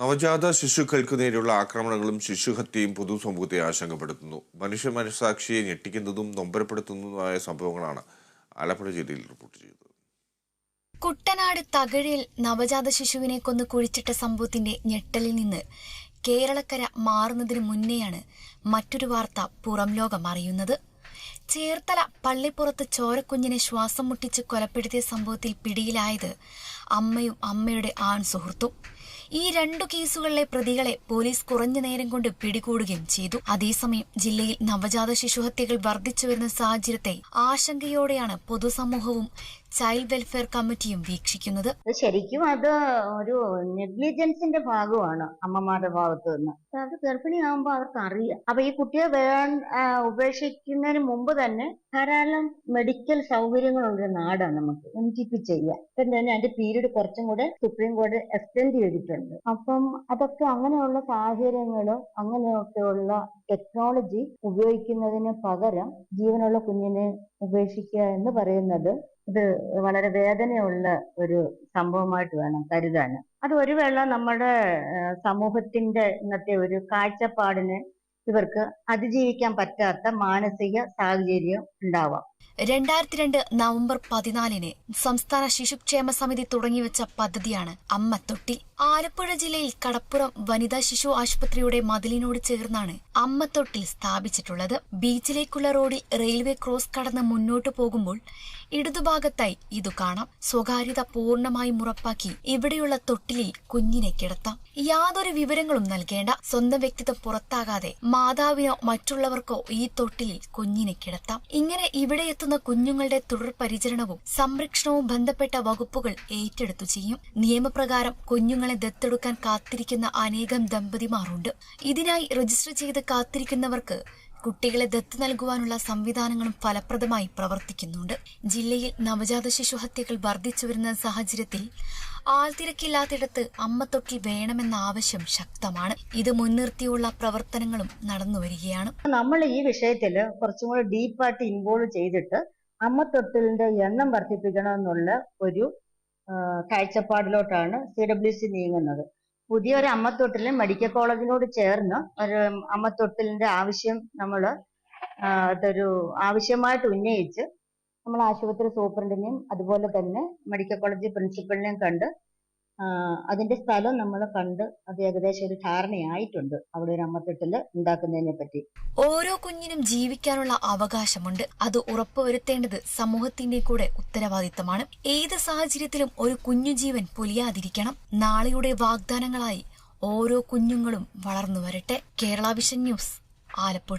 നവജാത ശിശുക്കൾക്ക് നേരെയുള്ള ആക്രമണങ്ങളും ശിശുഹത്യയും പൊതുസമൂഹത്തെ ആശങ്കപ്പെടുത്തുന്നു. മനുഷ്യ മനസാക്ഷിയെ ഞെട്ടിക്കുന്നതും നൊമ്പരപ്പെടുത്തുന്നതുമായ സംഭവങ്ങളാണ് ആലപ്പുഴ ജില്ലയിൽ റിപ്പോർട്ട് ചെയ്തത്. കുട്ടനാട് തകഴിൽ നവജാത ശിശുവിനെ കൊന്ന് കുഴിച്ചിട്ട സംഭവത്തിന്റെ ഞെട്ടലിൽ നിന്ന് കേരളക്കര മാറുന്നതിന് മുന്നെയാണ് മറ്റൊരു വാർത്ത പുറം ലോകം അറിയുന്നത്. ചേർത്തല പള്ളിപ്പുറത്ത് ചോരക്കുഞ്ഞിനെ ശ്വാസം മുട്ടിച്ച് കൊലപ്പെടുത്തിയ സംഭവത്തിൽ പിടിയിലായത് അമ്മയും അമ്മയുടെ ആൺ സുഹൃത്തും ഈ രണ്ടു കേസുകളിലെ പ്രതികളെ പോലീസ് കുറഞ്ഞ നേരം കൊണ്ട് പിടികൂടുകയും ചെയ്തു. അതേസമയം ജില്ലയിൽ നവജാത ശിശുഹത്യകൾ വർദ്ധിച്ചു വരുന്ന സാഹചര്യത്തെ ആശങ്കയോടെയാണ് പൊതുസമൂഹവും ചൈൽഡ് വെൽഫെയർ കമ്മിറ്റിയും വീക്ഷിക്കുന്നത്. ശരിക്കും അത് ഒരു നെഗ്ലിജൻസിന്റെ ഭാഗമാണ് അമ്മമാരുടെ ഭാഗത്ത് നിന്ന്. അത് ഗർഭിണിയാകുമ്പോൾ അവർക്ക് അറിയാം അപ്പൊ ഈ കുട്ടിയെ വേണ്ട ഉപേക്ഷിക്കുന്നതിന് മുമ്പ് തന്നെ ധാരാളം മെഡിക്കൽ സൗകര്യങ്ങളുള്ള നാടാണ് നമുക്ക് എം ടി പി ചെയ്യാൻ. ഇപ്പം തന്നെ അതിന്റെ പീരീഡ് കുറച്ചും കൂടെ സുപ്രീം കോടതി എക്സ്റ്റെൻഡ് ചെയ്തിട്ടുണ്ട്. അപ്പം അതൊക്കെ അങ്ങനെയുള്ള സാഹചര്യങ്ങളും അങ്ങനെയൊക്കെയുള്ള ടെക്നോളജി ഉപയോഗിക്കുന്നതിന് പകരം ജീവനുള്ള കുഞ്ഞിനെ ഉപേക്ഷിക്കുക എന്ന് പറയുന്നത് ഇത് വളരെ വേദനയുള്ള ഒരു സംഭവമായിട്ട് വേണം കരുതാൻ. അത് ഒരു വേള നമ്മുടെ സമൂഹത്തിന്റെ ഇന്നത്തെ ഒരു കാഴ്ചപ്പാടിന് ഇവർക്ക് അതിജീവിക്കാൻ പറ്റാത്ത മാനസിക സാഹചര്യം ഉണ്ടാവാം. രണ്ടായിരത്തി രണ്ട് നവംബർ പതിനാലിന് സംസ്ഥാന ശിശുക്ഷേമ സമിതി തുടങ്ങിവെച്ച പദ്ധതിയാണ് അമ്മ തൊട്ടി ആലപ്പുഴ ജില്ലയിൽ കടപ്പുറം വനിതാ ശിശു ആശുപത്രിയുടെ മതിലിനോട് ചേർന്നാണ് അമ്മ തൊട്ടിൽ സ്ഥാപിച്ചിട്ടുള്ളത്. ബീച്ചിലേക്കുള്ള റോഡിൽ റെയിൽവേ ക്രോസ് കടന്ന് മുന്നോട്ടു പോകുമ്പോൾ ഇടതുഭാഗത്തായി ഇതു കാണാം. സ്വകാര്യത പൂർണമായും ഉറപ്പാക്കി ഇവിടെയുള്ള തൊട്ടിലിൽ കുഞ്ഞിനെ കിടത്താം. യാതൊരു വിവരങ്ങളും നൽകേണ്ട. സ്വന്തം വ്യക്തിത്വം പുറത്താകാതെ മാതാവിനോ മറ്റുള്ളവർക്കോ ഈ തൊട്ടിൽ കുഞ്ഞിനെ കിടത്താം. ഇങ്ങനെ ഇവിടെ എത്തുന്ന കുഞ്ഞുങ്ങളുടെ തുടർ പരിചരണവും സംരക്ഷണവും ബന്ധപ്പെട്ട വകുപ്പുകൾ ഏറ്റെടുത്തു ചെയ്യും. നിയമപ്രകാരം കുഞ്ഞുങ്ങളെ ദത്തെടുക്കാൻ കാത്തിരിക്കുന്ന അനേകം ദമ്പതിമാരുണ്ട്. ഇതിനായി രജിസ്റ്റർ ചെയ്ത് കാത്തിരിക്കുന്നവർക്ക് കുട്ടികളെ ദത്ത് നൽകുവാനുള്ള സംവിധാനങ്ങളും ഫലപ്രദമായി പ്രവർത്തിക്കുന്നുണ്ട്. ജില്ലയിൽ നവജാത ശിശുഹത്യകൾ വർദ്ധിച്ചു വരുന്ന സാഹചര്യത്തിൽ ആൾത്തിരക്കില്ലാത്തിടത്ത് അമ്മത്തൊട്ടിൽ വേണമെന്ന ആവശ്യം ശക്തമാണ്. ഇത് മുൻനിർത്തിയുള്ള പ്രവർത്തനങ്ങളും നടന്നു വരികയാണ്. നമ്മൾ ഈ വിഷയത്തിൽ കുറച്ചും കൂടെ ഡീപ്പായിട്ട് ഇൻവോൾവ് ചെയ്തിട്ട് അമ്മത്തൊട്ടിലിന്റെ എണ്ണം വർദ്ധിപ്പിക്കണമെന്നുള്ള ഒരു കാഴ്ചപ്പാടിലോട്ടാണ് സി ഡബ്ല്യു സി നീങ്ങുന്നത്. പുതിയൊരു അമ്മത്തൊട്ടിൽ മെഡിക്കൽ കോളേജിനോട് ചേർന്ന് ഒരു അമ്മത്തൊട്ടിലിന്റെ ആവശ്യം നമ്മൾ അതൊരു ആവശ്യമായിട്ട് ഉന്നയിച്ച് നമ്മൾ ആശുപത്രി സൂപ്രണ്ടിനെയും അതുപോലെ തന്നെ മെഡിക്കൽ കോളേജ് പ്രിൻസിപ്പലിനെയും കണ്ട് അതിന്റെ സ്ഥലം നമ്മൾ കണ്ട് അത് ഏകദേശം ഒരു ധാരണയായിട്ടുണ്ട്. അവിടെ ഒരു അമ്മത്തൊട്ടിൽ ഉണ്ടാക്കുന്നതിനെ പറ്റി. ഓരോ കുഞ്ഞിനും ജീവിക്കാനുള്ള അവകാശമുണ്ട്. അത് ഉറപ്പുവരുത്തേണ്ടത് സമൂഹത്തിന്റെ കൂടെ ഉത്തരവാദിത്തമാണ്. ഏത് സാഹചര്യത്തിലും ഒരു കുഞ്ഞു ജീവൻ പൊലിയാതിരിക്കണം. നാളെയുടെ വാഗ്ദാനങ്ങളായി ഓരോ കുഞ്ഞുങ്ങളും വളർന്നു വരട്ടെ. Kerala vision news Alappuzha.